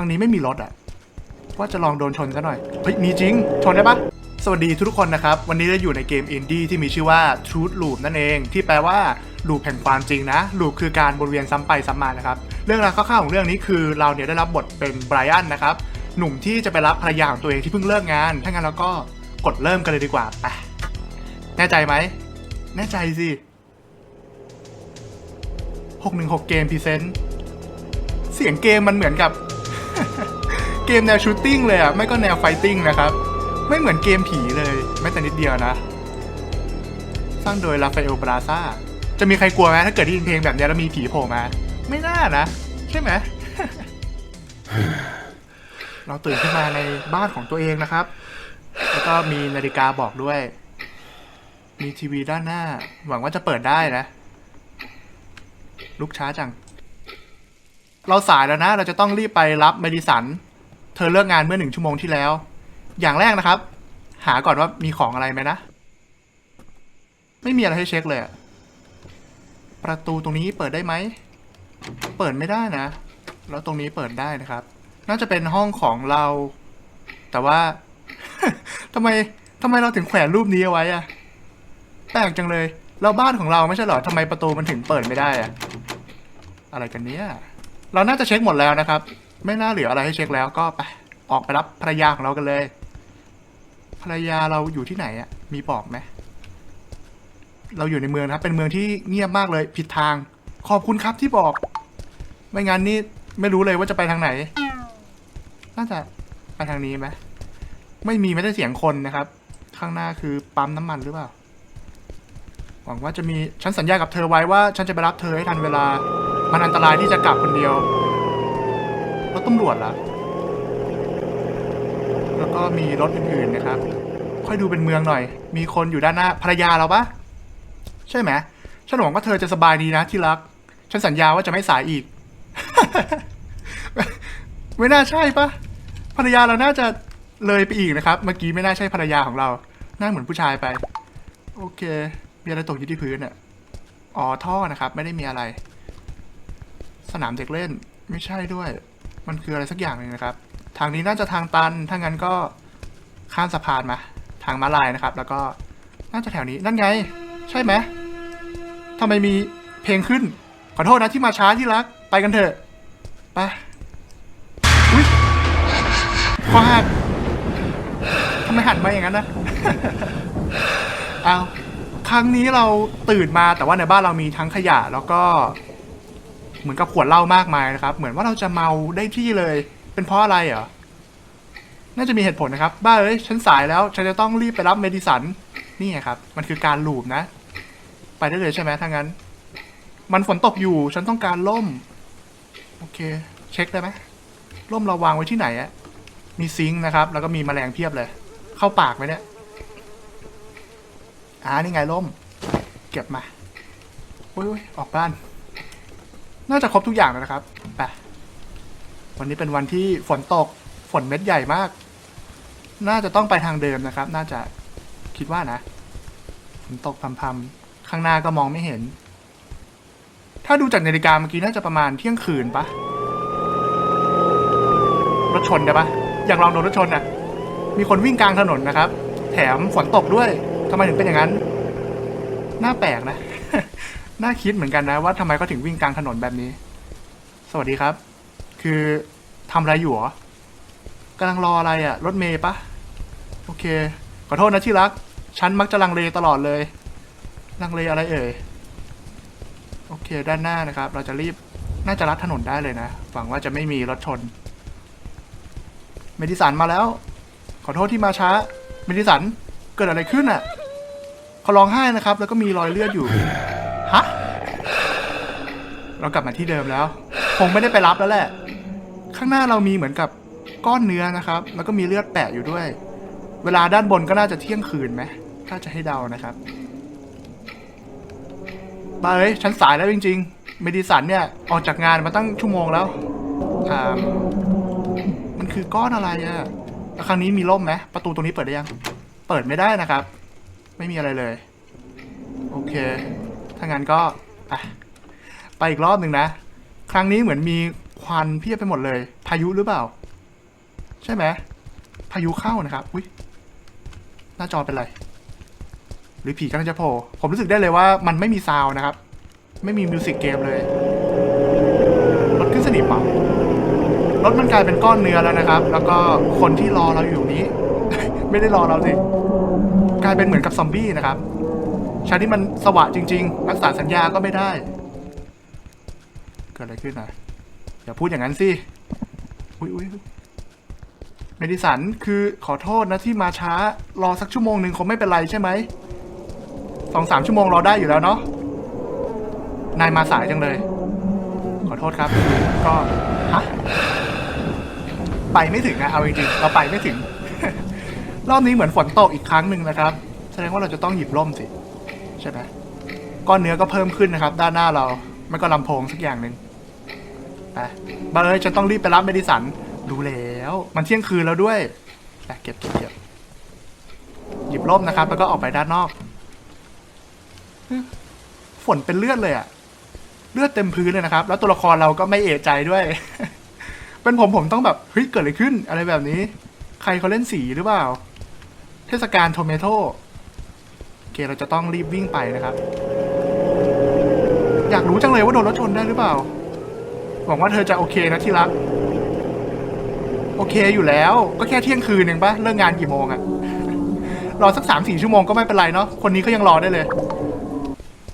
รั้งนี้ไม่มีรถอะว่าจะลองโดนชนซะหน่อย เฮ้ย มีจริง ชนได้ปะสวัสดีทุกคนนะครับ วันนี้เราอยู่ในเกมอินดี้ที่มีชื่อว่า Truth Loop นั่นเอง ที่แปลว่าลูปแห่งความจริงนะลูปคือการวนเวียนซ้ำไปซ้ำมานะครับ เรื่องราวคร่าวๆของเรื่องนี้คือเราเนี่ยได้รับบทเป็นไบรอันนะครับ หนุ่มที่จะไปรับภรรยาของตัวเองที่เพิ่งเลิกงาน ถ้างั้นเราก็กดเริ่มกันเลยดีกว่าไปแน่ใจไหม แน่ใจสิ616เกมพรีเซนต์เสียงเกมมันเหมือนกับ เกมแนวชูตติ้งเลยอะ ไม่ก็แนวไฟติ้งนะครับ ไม่เหมือนเกมผีเลยแม้แต่นิดเดียวนะ สร้างโดยราฟาเอลบราซาจะมีใครกลัวไหมถ้าเกิดได้ยินเพลงแบบนี้แล้วมีผีโผล่มา ไม่น่านะ ใช่ไหม เราตื่นขึ้นมาในบ้านของตัวเองนะครับ แล้วก็มีนาฬิกาบอกด้วย มีทีวีด้านหน้า หวังว่าจะเปิดได้นะ ลุกช้าจัง เราสายแล้วนะ เราจะต้องรีบไปรับเมดิสัน ธอเลิกงานเมื่อหนึ่งชั่วโมงที่แล้ว อย่างแรกนะครับ หาก่อนว่ามีของอะไรไหมนะ ไม่มีอะไรให้เช็คเลยประตูตรงนี้เปิดได้ไหม เปิดไม่ได้นะ แล้วตรงนี้เปิดได้นะครับ น่าจะเป็นห้องของเรา แต่ว่าทำไมทำไมเราถึงแขวนรูปนี้เอาไว้อะแปลกจังเลยเราบ้านของเราไม่ใช่หรอทำไมประตูมันถึงเปิดไม่ได้อะอะไรกันเนี่ยเราน่าจะเช็คหมดแล้วนะครับ ไม่น่าเหลืออะไรให้เช็คแล้วก็ไปออกไปรับภรรยาของเรากันเลย ภรรยาเราอยู่ที่ไหนอะมีบอกไหมเราอยู่ในเมืองนะครับ เป็นเมืองที่เงียบมากเลย ผิดทาง ขอบคุณครับที่บอก ไม่งั้นนี่ไม่รู้เลยว่าจะไปทางไหน น่าจะไปทางนี้ไหมไม่มีไม่ได้เสียงคนนะครับ ข้างหน้าคือปั๊มน้ำมันหรือเปล่า หวังว่าจะมี ฉันสัญญากับเธอไว้ว่า ฉันจะไปรับเธอให้ทันเวลา มันอันตรายที่จะกลับคนเดียว รถตำรวจล่ะ แล้วก็มีรถอื่นๆนะครับ ค่อยดูเป็นเมืองหน่อย มีคนอยู่ด้านหน้าภรรยาเราปะใช่ไหมฉันหวังว่าเธอจะสบายดีนะที่รัก ฉันสัญญาว่าจะไม่สายอีก ไม่น่าใช่ปะภรรยาเราน่าจะเลยไปอีกนะครับ เมื่อกี้ไม่น่าใช่ภรรยาของเรา หน้าเหมือนผู้ชายไป โอเค มีอะไรตกอยู่ที่พื้นอะ อ๋อท่อนะครับ ไม่ได้มีอะไร สนามเด็กเล่น ไม่ใช่ด้วย มันคืออะไรสักอย่างหนึ่งนะครับ ทางนี้น่าจะทางตัน ถ้างั้นก็ข้ามสะพานมา ทางม้าลายนะครับ แล้วก็น่าจะแถวนี้ นั่นไง ใช่ไหมทำไมมีเพลงขึ้น ขอโทษนะที่มาช้าที่รัก ไปกันเถอะ ไปอุ้ยคอหักทำไมหันมาอย่างนั้นนะเอาครั้งนี้เราตื่นมาแต่ว่าในบ้านเรามีทั้งขยะแล้วก็ เหมือนกับขวดเหล้ามากมายนะครับ เหมือนว่าเราจะเมาได้ที่เลย เป็นเพราะอะไรเหรอ น่าจะมีเหตุผลนะครับ บ้าเอ้ยฉันสายแล้วฉันจะต้องรีบไปรับเมดิสัน นี่ไงครับ มันคือการลูบนะ ไปได้เลยใช่ไหมถ้างั้น มันฝนตกอยู่ ฉันต้องการล่ม โอเค เช็คได้ไหมร่มเราวางไว้ที่ไหนอะมีซิงค์นะครับ แล้วก็มีแมลงเพียบเลย เข้าปากไหมเนี่ยอ่านี่ไงร่ม เก็บมาโอ้ยออกบ้าน น่าจะครบทุกอย่างแล้วนะครับ ไป วันนี้เป็นวันที่ฝนตก ฝนเม็ดใหญ่มาก น่าจะต้องไปทางเดิมนะครับ น่าจะคิดว่านะ ฝนตกพรำๆ ข้างหน้าก็มองไม่เห็น ถ้าดูจากนาฬิกาเมื่อกี้น่าจะประมาณเที่ยงคืนปะรถชนได้ปะอยากลองโดนรถชนอะ มีคนวิ่งกลางถนนนะครับ แถมฝนตกด้วยทำไมถึงเป็นอย่างนั้น น่าแปลกนะ น่าคิดเหมือนกันนะว่าทำไมเขาถึงวิ่งกลางถนนแบบนี้ สวัสดีครับ คือทำอะไรอยู่หรอกำลังรออะไรอะ่ะรถเมย์ปะโอเค ขอโทษนะที่รัก ฉันมักจะลังเลตลอดเลย ลังเลอะไรเอ่ย โอเค ด้านหน้านะครับ เราจะรีบ น่าจะลัดถนนได้เลยนะ หวังว่าจะไม่มีรถชน เมดิสันมาแล้ว ขอโทษที่มาช้า เมดิสัน เกิดอะไรขึ้นอะเขาร้องไห้นะครับ แล้วก็มีรอยเลือดอยู่ ฮะ เรากลับมาที่เดิมแล้ว คงไม่ได้ไปรับแล้วแหละ ข้างหน้าเรามีเหมือนกับก้อนเนื้อนะครับ แล้วก็มีเลือดแปะอยู่ด้วย เวลาด้านบนก็น่าจะเที่ยงคืนไหมถ้าจะให้เดานะครับบ้าเอ้ยฉันสายแล้วจริงๆ เมดิสันเนี่ย ออกจากงานมาตั้งชั่วโมงแล้วอ่ามันคือก้อนอะไรอะแล้วครั้งนี้มีร่มไหมประตูตรงนี้เปิดได้ยัง เปิดไม่ได้นะครับ ไม่มีอะไรเลย โอเค ถ้างั้นก็ไป ไปอีกรอบหนึ่งนะ ครั้งนี้เหมือนมีควันเพียบไปหมดเลย พายุหรือเปล่า ใช่ไหมพายุเข้านะครับ อุ้ยหน้าจอเป็นไร หรือผีกำลังจะโผล่ผมรู้สึกได้เลยว่ามันไม่มีซาวนะครับ ไม่มีมิวสิกเกมเลยรถขึ้นสนิมเหรอรถมันกลายเป็นก้อนเนื้อแล้วนะครับ แล้วก็คนที่รอเราอยู่นี้ ไม่ได้รอเราสิกลายเป็นเหมือนกับซอมบี้นะครับชาที่มันสวะจริง ๆ รักษาสัญญาก็ไม่ได้ กิดอะไรขึ้นนะอย่าพูดอย่างนั้นสิอุ้ยอุ้ยอุ๊ยเมดิสันคือขอโทษนะที่มาช้ารอสักชั่วโมงหนึ่งคงไม่เป็นไรใช่ไหมสองสามชั่วโมงรอได้อยู่แล้วเนาะนายมาสายจังเลย ขอโทษครับ ก็ฮะไปไม่ถึงนะเอาจริงๆเราไปไม่ถึง รอบนี้เหมือนฝนตกอีกครั้งหนึ่งนะครับ แสดงว่าเราจะต้องหยิบร่มสิ ใช่ไหมก้อนเนื้อก็เพิ่มขึ้นนะครับ ด้านหน้าเราไม่ก็ลำโพงสักอย่างหนึ่ง ไปบาเอ้ยฉันต้องรีบไปรับเมดิสันรู้แล้ว มันเที่ยงคืนแล้วด้วยไปเก็บเก็บเก็บหยิบร่มนะครับ แล้วก็ออกไปด้านนอก ฝนเป็นเลือดเลยอะเลือดเต็มพื้นเลยนะครับ แล้วตัวละครเราก็ไม่เอะใจด้วย เป็นผมผมต้องแบบเฮ้ยเกิดอะไรขึ้น อะไรแบบนี้ ใครเขาเล่นสีหรือเปล่า เทศกาลโทเมโต้โอเคเราจะต้องรีบวิ่งไปนะครับ อยากรู้จังเลยว่าโดนรถชนได้หรือเปล่า หวังว่าเธอจะโอเคนะที่รัก โอเคอยู่แล้ว ก็แค่เที่ยงคืนเองปะเลิกงานกี่โมงอะรอสักสามสี่ชั่วโมงก็ไม่เป็นไรเนาะ คนนี้ก็ยังรอได้เลย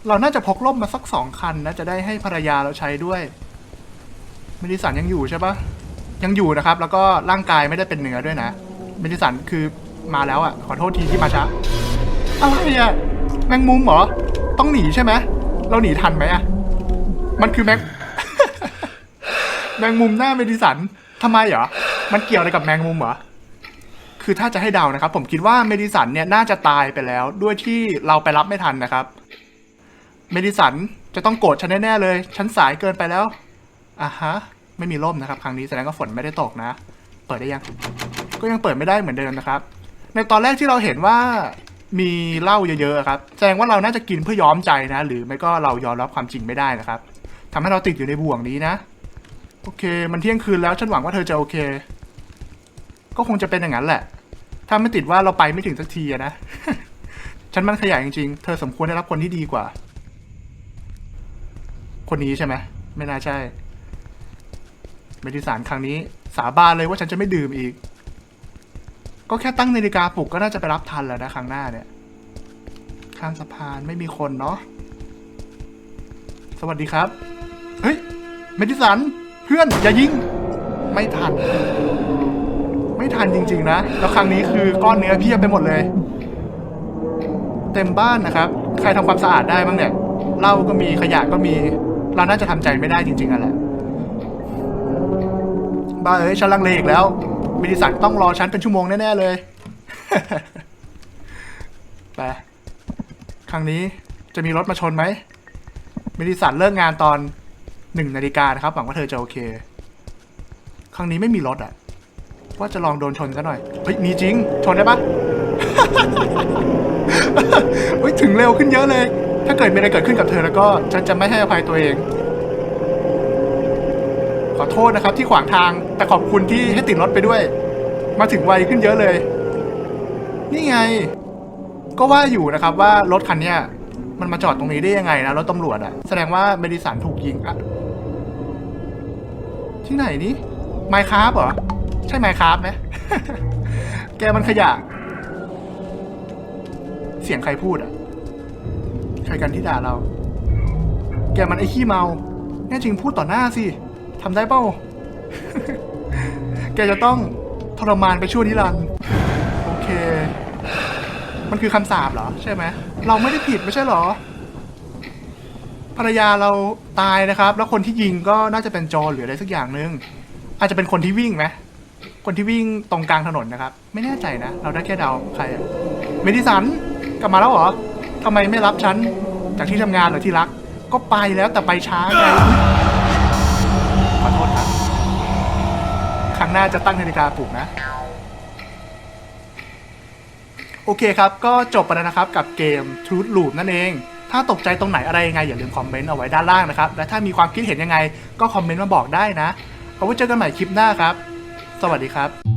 เราน่าจะพกร่มมาสักสองคันนะ จะได้ให้ภรรยาเราใช้ด้วยเมดิสันยังอยู่ใช่ปะยังอยู่นะครับ แล้วก็ร่างกายไม่ได้เป็นเนื้อด้วยนะเมดิสันคือมาแล้วอะ่ะ ขอโทษทีที่มาช้าอะไรอะ่ะ แมงมุมเหรอ ต้องหนีใช่ไหมเราหนีทันไหมอะ่ะ มันคือแมง แมงมุมหน้าเมดิสันทำไมเหรอ มันเกี่ยวอะไรกับแมงมุมเหรอ คือถ้าจะให้เดานะครับ ผมคิดว่าเมดิสันเนี่ยน่าจะตายไปแล้วด้วยที่เราไปรับไม่ทันนะครับ เมดิสันจะต้องโกรธฉันแน่ๆเลย ฉันสายเกินไปแล้วอะฮะ ไม่มีร่มนะครับ ครั้งนี้แสดงว่าฝนไม่ได้ตกนะ เปิดได้ยัง ก็ยังเปิดไม่ได้เหมือนเดิมนะครับ ในตอนแรกที่เราเห็นว่ามีเหล้าเยอะๆครับ แสดงว่าเราน่าจะกินเพื่อย้อมใจนะ หรือไม่ก็เรายอมรับความจริงไม่ได้นะครับทำให้เราติดอยู่ในบ่วงนี้นะ โอเค มันเที่ยงคืนแล้ว ฉันหวังว่าเธอจะโอเค ก็คงจะเป็นอย่างนั้นแหละ ถ้าไม่ติดว่าเราไปไม่ถึงสักทีนะ ฉันมันขยายจริงๆ เธอสมควรได้รับคนที่ดีกว่า คนนี้ใช่ไหม ไม่น่าใช่ เมดิสานครั้งนี้ สาบานเลยว่าฉันจะไม่ดื่มอีก ก็แค่ตั้งนาฬิกาปลุกก็น่าจะไปรับทันแล้วนะครั้งหน้าเนี่ย ข้ามสะพานไม่มีคนเนาะ สวัสดีครับ เฮ้ย เมดิสัน เพื่อนอย่ายิง ไม่ทัน ไม่ทันจริง ๆ นะ แล้วครั้งนี้คือก้อนเนื้อเพียบไปหมดเลย เต็มบ้านนะครับ ใครทำความสะอาดได้บ้างเนี่ยเหล้าก็มีขยะก็มี เราน่าจะทำใจไม่ได้จริงๆอะแหละบ้าเอ้ยฉันลังเลอีกแล้วเมดิสันต้องรอฉันเป็นชั่วโมงแน่ๆเลยไปครั้งนี้จะมีรถมาชนไหมเมดิสันเลิกงานตอน หนึ่งนาฬิกานะครับหวังว่าเธอจะโอเค ครั้งนี้ไม่มีรถอะว่าจะลองโดนชนซะหน่อย เฮ้ย มีจริง ชนได้ปะเฮ้ย ถึงเร็วขึ้นเยอะเลย ถ้าเกิดมีอะไรเกิดขึ้นกับเธอแล้วก็ ฉันจะไม่ให้อภัยตัวเอง ขอโทษนะครับที่ขวางทาง แต่ขอบคุณที่ให้ติดรถไปด้วย มาถึงไวขึ้นเยอะเลย นี่ไง ก็ว่าอยู่นะครับว่ารถคันเนี้ยมันมาจอดตรงนี้ได้ยังไงนะรถตำรวจอะแสดงว่าเมดิสันถูกยิงอะ ที่ไหนนี่ไมค์คราฟเหรอ ใช่ไมค์คราฟไหม แกมันขยะ เสียงใครพูดอะ ใครกันที่ด่าเรา แกมันไอ้ขี้เมา แน่จริงพูดต่อหน้าสิทำได้เป้า แกจะต้องทรมานไปชั่วนิรันดร์โอเค มันคือคำสาปเหรอ ใช่ไหม เราไม่ได้ผิดไม่ใช่เหรอ ภรรยาเราตายนะครับ แล้วคนที่ยิงก็น่าจะเป็นโจรหรืออะไรสักอย่างหนึ่งอาจจะเป็นคนที่วิ่งไหมคนที่วิ่งตรงกลางถนนนะครับ ไม่แน่ใจนะ เราได้แค่เดาใครอะเมดิสันกลับมาแล้วเหรอทำไมไม่รับฉันจากที่ทำงานเหรอที่รัก ก็ไปแล้วแต่ไปช้าไงขอโทษครับครั้งหน้าจะตั้งนาฬิกาปลุกนะ โอเคครับ ก็จบไปแล้วนะครับกับเกม Truth Loop นั่นเอง ถ้าตกใจตรงไหนอะไรยังไงอย่าลืมคอมเมนต์เอาไว้ด้านล่างนะครับ และถ้ามีความคิดเห็นยังไงก็คอมเมนต์มาบอกได้นะเอาไว้เจอกันใหม่คลิปหน้าครับ สวัสดีครับ